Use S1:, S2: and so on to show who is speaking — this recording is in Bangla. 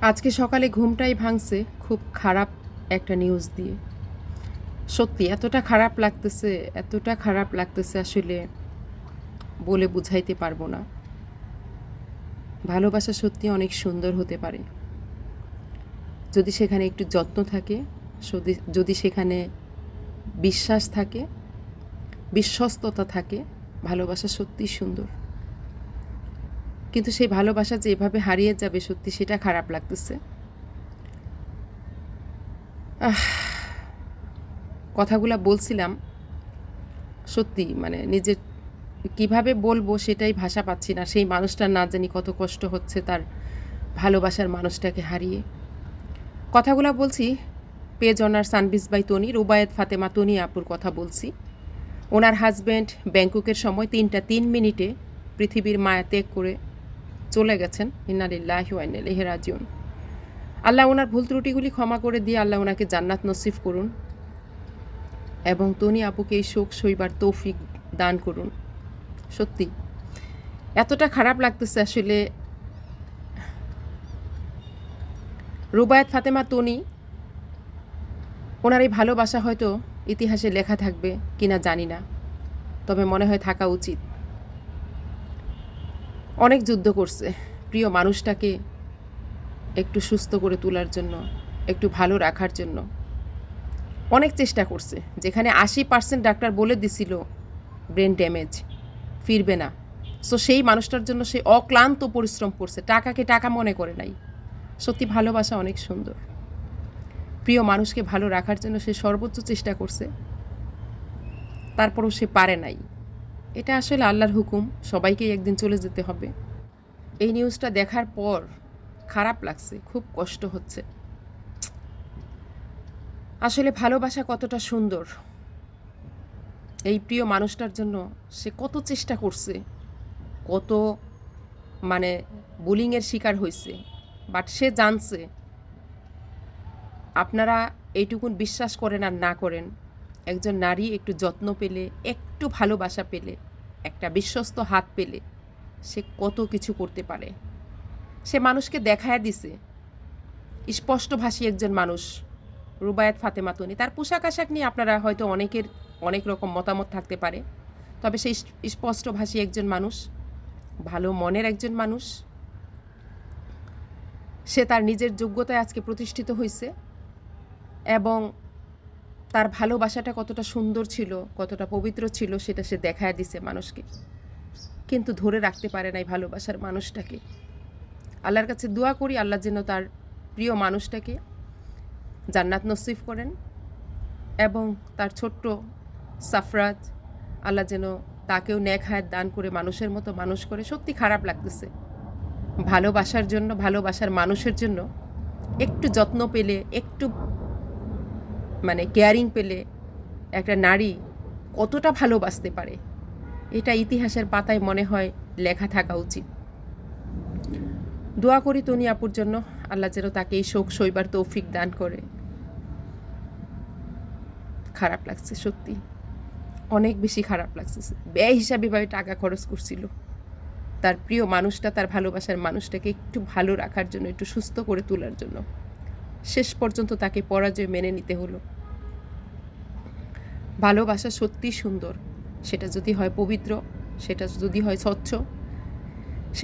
S1: আজকে সকালে ঘুমটাই ভাঙছে খুব খারাপ একটা নিউজ দিয়ে। সত্যি, এতটা খারাপ লাগতেছে, এতটা খারাপ লাগতেছে আসলে বলে বুঝাইতে পারব না। ভালোবাসা সত্যি অনেক সুন্দর হতে পারে। যদি সেখানে একটু যত্ন থাকে যদি- সেখানে বিশ্বাস থাকে, বিশ্বস্ততা থাকে, ভালোবাসা সত্যি সুন্দর। কিন্তু সেই ভালোবাসা যে এভাবে হারিয়ে যাবে সত্যি সেটা খারাপ লাগতেছে। কথাগুলা বলছিলাম, সত্যি মানে নিজের কীভাবে বলব সেটাই ভাষা পাচ্ছি না। সেই মানুষটার না জানি কত কষ্ট হচ্ছে তার ভালোবাসার মানুষটাকে হারিয়ে। কথাগুলা বলছি, page honour সানবিস by Toni, Rubayet Fatema Toni আপুর কথা বলছি। ওনার হাজব্যান্ড ব্যাংককের সময় তিনটা তিন মিনিটে পৃথিবীর মায়া ত্যাগ করে চলে গেছেন। ইন্নালিল্লাহি ওয়াইনালিহি রাজিউন। আল্লাহ ওনার ভুল ত্রুটিগুলি ক্ষমা করে দিয়ে আল্লাহ ওনাকে জান্নাত নসিব করুন এবং তনি আপুকে এই শোক সইবার তৌফিক দান করুন। সত্যি, এতটা খারাপ লাগতেছে আসলে রুবায়াত ফাতেমা তনি, ওনার এই ভালোবাসা হয়তো ইতিহাসে লেখা থাকবে কিনা জানি না, তবে মনে হয় থাকা উচিত। অনেক যুদ্ধ করছে। প্রিয় মানুষটাকে একটু সুস্থ করে তোলার জন্য, একটু ভালো রাখার জন্য। অনেক চেষ্টা করছে। যেখানে আশি পার্সেন্ট ডাক্তার বলে দিছিল ব্রেন ড্যামেজ ফিরবে না। সো সেই মানুষটার জন্য সে অক্লান্ত পরিশ্রম করছে। টাকাকে টাকা মনে করে নাই। সত্যি ভালোবাসা অনেক সুন্দর। প্রিয় মানুষকে ভালো রাখার জন্য সে সর্বোচ্চ চেষ্টা করছে। তারপরও সে পারে নাই। এটা আসলে আল্লাহর হুকুম, সবাইকেই একদিন চলে যেতে হবে। এই নিউজটা দেখার পর খারাপ লাগছে, খুব কষ্ট হচ্ছে। আসলে ভালোবাসা কতটা সুন্দর। এই প্রিয় মানুষটার জন্য সে কত চেষ্টা করছে, কত মানে বুলিংয়ের শিকার হয়েছে বাট সে জানছে, আপনারা এইটুকুন বিশ্বাস করেন আর না করেন একজন নারী একটু যত্ন পেলে, একটু ভালোবাসা পেলে, একটা বিশ্বস্ত হাত পেলে, সে কত কিছু করতে পারে। সে মানুষকে দেখায় দিছে। স্পষ্টভাষী একজন মানুষ, রুবায়াত ফাতেমা তনি। তার পোশাক আশাক নিয়ে আপনারা হয়তো অনেকের অনেক রকম মতামত থাকতে পারে। তবে সে স্পষ্টভাষী একজন মানুষ, ভালো মনের একজন মানুষ। সে তার নিজের যোগ্যতায় আজকে প্রতিষ্ঠিত হয়েছে এবং তার ভালোবাসাটা কতটা সুন্দর ছিল, কতটা পবিত্র ছিল, সেটা সে দেখায় দিছে মানুষকে। কিন্তু ধরে রাখতে পারে নাই ভালোবাসার মানুষটাকে। আল্লাহর কাছে দোয়া করি, আল্লাহ যেন তার প্রিয় মানুষটাকে জান্নাত নসিফ করেন এবং তার ছোট্ট সাফরাজ আল্লাহ যেন তাকেও ন্যাক হায়াত দান করে মানুষের মতো মানুষ করে। সত্যি খারাপ লাগতেছে। ভালোবাসার জন্য, ভালোবাসার মানুষের জন্য একটু যত্ন পেলে, একটু মানে কেয়ারিং পেলে একটা নারী কতটা ভালোবাসতে পারে? এটা ইতিহাসের পাতায় মনে হয় লেখা থাকা উচিত। দোয়া করি তনি আপুর জন্য। আল্লাহ যেন তাকে এই শোক সইবার তৌফিক দান করে। খারাপ লাগছে, সত্যি। অনেক বেশি খারাপ লাগছে। ব্যয় হিসাবে ভাবে টাকা খরচ করছিল। তার প্রিয় মানুষটা, তার ভালোবাসার মানুষটাকে একটু ভালো রাখার জন্য, একটু সুস্থ করে তোলার জন্য। শেষ পর্যন্ত তাকে পরাজয় মেনে নিতে হলো। ভালোবাসা সত্যি সুন্দর। সেটা যদি হয় পবিত্র, সেটা যদি হয় স্বচ্ছ